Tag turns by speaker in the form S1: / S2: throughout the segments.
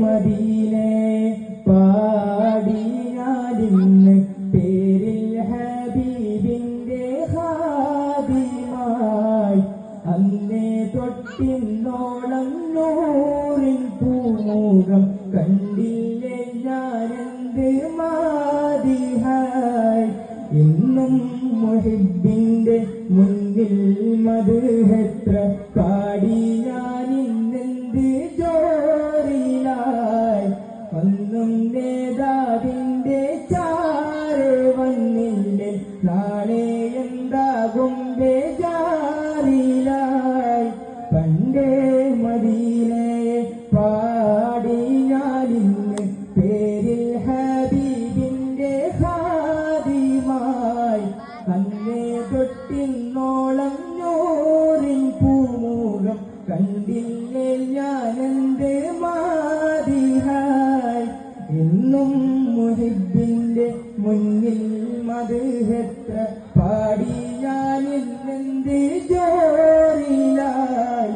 S1: മദീനെ പാടി ഞാനിന്ന് പേരിൽ ഹബീബിന്റെ ഹാദിമായി അന്നേ തൊട്ടിന്നോളം നൂറിൻ പൂമുഖം കണ്ടില്ലേ ഞാനെന്ത് മാതിഹായി? ഇന്നും മുഹിബിന്റെ മുന്നിൽ മധുഹെത്ര നാളെ എന്താകും ബേജാറിലായി. പണ്ടേ മദീനയെ പാടി പേരിൽ ഹബീബിന്റെ ഹാദിമായി അന്നേ തൊട്ടിന്നോളം നൂറിൻ പൂമുഖം കണ്ടില്ലേ മുഹിബിന്റെ മുന്നിൽ മധുഹെത്ര പാടി ഞാനിന്നെന്ത് ജോറിലായി?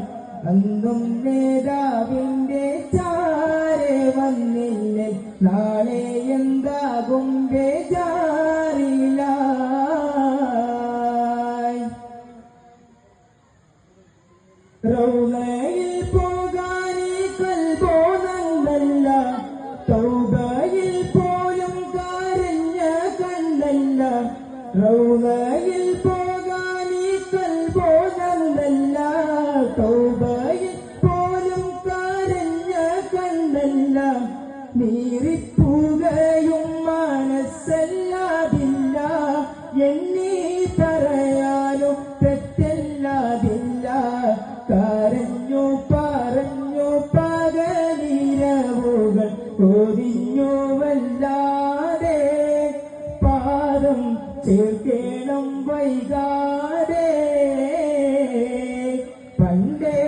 S1: അന്നും നേതാവിന്റെ ചാരെ വന്നില്ലേ? നാളെ എന്താകും ബേജാറിലായി? റൗലയിൽ റൗലയിൽ പോകാനീ കൽബോധങ്ങളല്ല കൗബയിൽ പോലും കരഞ്ഞ കണ്ടല്ല നീറിപ്പുകയും മനസ്സല്ലാതില്ല എണ്ണി പറയാനോ തെറ്റല്ലാതില്ല. കരഞ്ഞു പറഞ്ഞു പകലിരവുകൾ ഒരിഞ്ഞു വല്ലാതെ പാദം ചേർക്കേണം വൈകാതെ. പണ്ടേ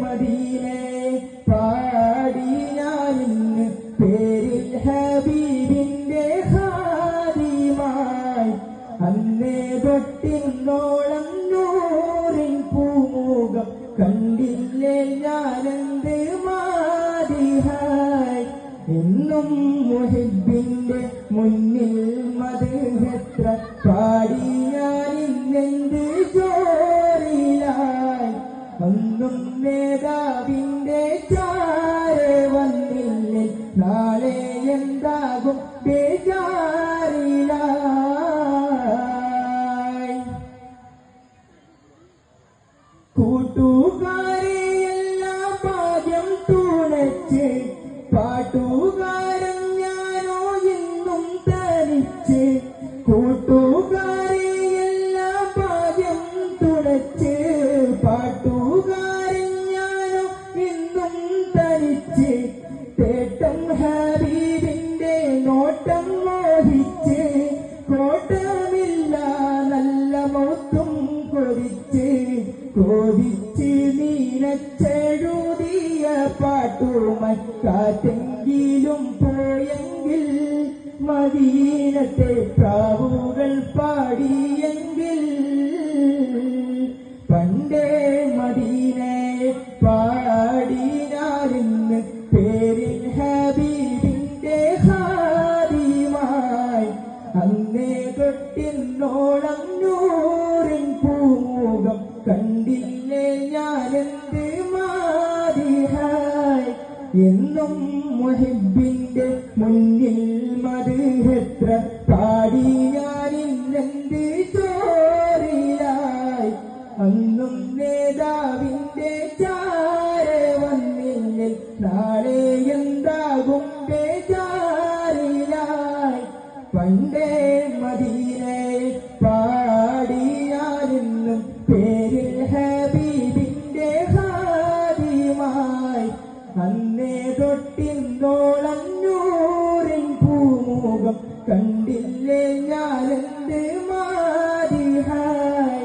S1: മദീനെ പാടി ഞാനിന്ന് പേരിൽ ഹബീബിന്റെ ഹാദിമായി. അന്നേ തൊട്ടിന്നോളം നൂറിൻ പൂമുഖം കണ്ടില്ലേ ഞാനെന്ത് മാതിഹായി. എന്നും മുഹിബിന്റെ മുന്നിൽ മധുഹെത്ര പാടി ഞാനിന്നെന്ത് ജോറിലായി ഒന്നും നേതാവിന്റെ നോട്ടം മോഹിച്ച് കോട്ടമില്ല നല്ല മൗത്തും കൊതിച്ച്. കൊതിച്ച് നീനച്ചെഴുതിയ പാട്ടുമക്കാറ്റെങ്കിലും പോയെങ്കിൽ മദീനത്തെ പ്രാവുകൾ എന്നും മുഹിബിന്റെ മുന്നിൽ മധുഹെത്ര പാടി ഞാനിന്നെന്ത് ചോറിലായി അന്നും നേതാവിന്റെ ചാര വന്നില്ലേ നാളെ എന്താകും കണ്ടില്ലേ ഞാനെന്ത് മാതിഹായി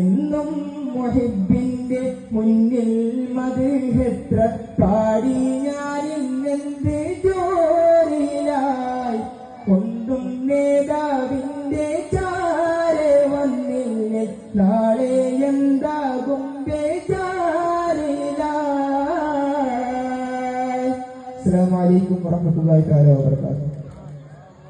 S1: എന്നും മുഹിബിന്റെ മുന്നിൽ മതിഹെത്ര പാടി ഞാനിന്നെന്ത് ജോറിലായി കൊണ്ടും നേതാവിന്റെ ചാരെ വന്നില്ലേ? നാളെ എന്താകും ബേജാറിലായി.
S2: അസ്സലാമു അലൈക്കും വറഹ്മത്തുള്ളാഹി തആല വബറകാതുഹു.